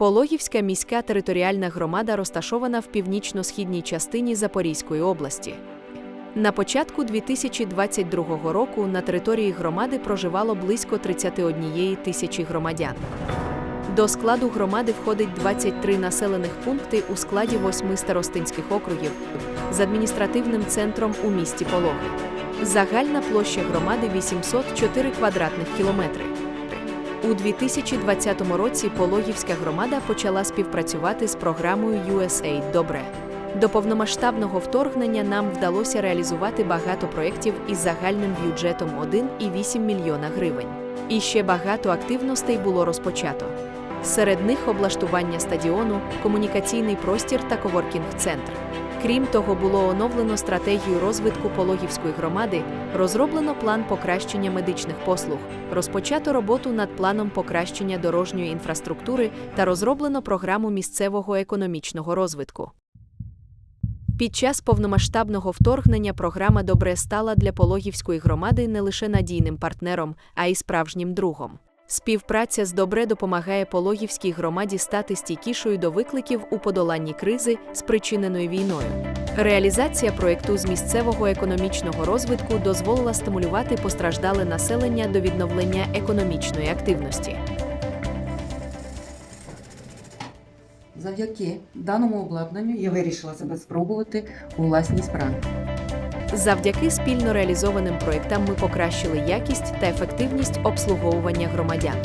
Пологівська міська територіальна громада розташована в північно-східній частині Запорізької області. На початку 2022 року на території громади проживало близько 31 тисячі громадян. До складу громади входить 23 населених пункти у складі восьми старостинських округів з адміністративним центром у місті Пологи. Загальна площа громади 804 квадратних кілометри. У 2020 році Пологівська громада почала співпрацювати з програмою USAID Добре. До повномасштабного вторгнення нам вдалося реалізувати багато проєктів із загальним бюджетом 1,8 мільйона гривень. І ще багато активностей було розпочато. Серед них облаштування стадіону, комунікаційний простір та коворкінг-центр. Крім того, було оновлено стратегію розвитку Пологівської громади, розроблено план покращення медичних послуг, розпочато роботу над планом покращення дорожньої інфраструктури та розроблено програму місцевого економічного розвитку. Під час повномасштабного вторгнення програма Добре стала для Пологівської громади не лише надійним партнером, а й справжнім другом. Співпраця з Добре допомагає Пологівській громаді стати стійкішою до викликів у подоланні кризи, спричиненої війною. Реалізація проєкту з місцевого економічного розвитку дозволила стимулювати постраждале населення до відновлення економічної активності. Завдяки даному обладнанню я вирішила себе спробувати у власній справі. Завдяки спільно реалізованим проєктам ми покращили якість та ефективність обслуговування громадян.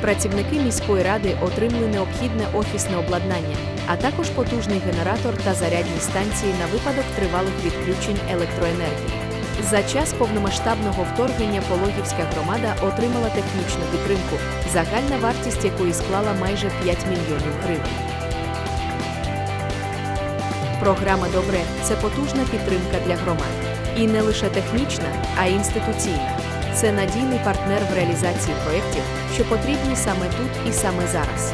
Працівники міської ради отримали необхідне офісне обладнання, а також потужний генератор та зарядні станції на випадок тривалих відключень електроенергії. За час повномасштабного вторгнення Пологівська громада отримала технічну підтримку, загальна вартість якої склала майже 5 мільйонів гривень. Програма Добре це потужна підтримка для громад. І не лише технічна, а й інституційна. Це надійний партнер в реалізації проєктів, що потрібні саме тут і саме зараз.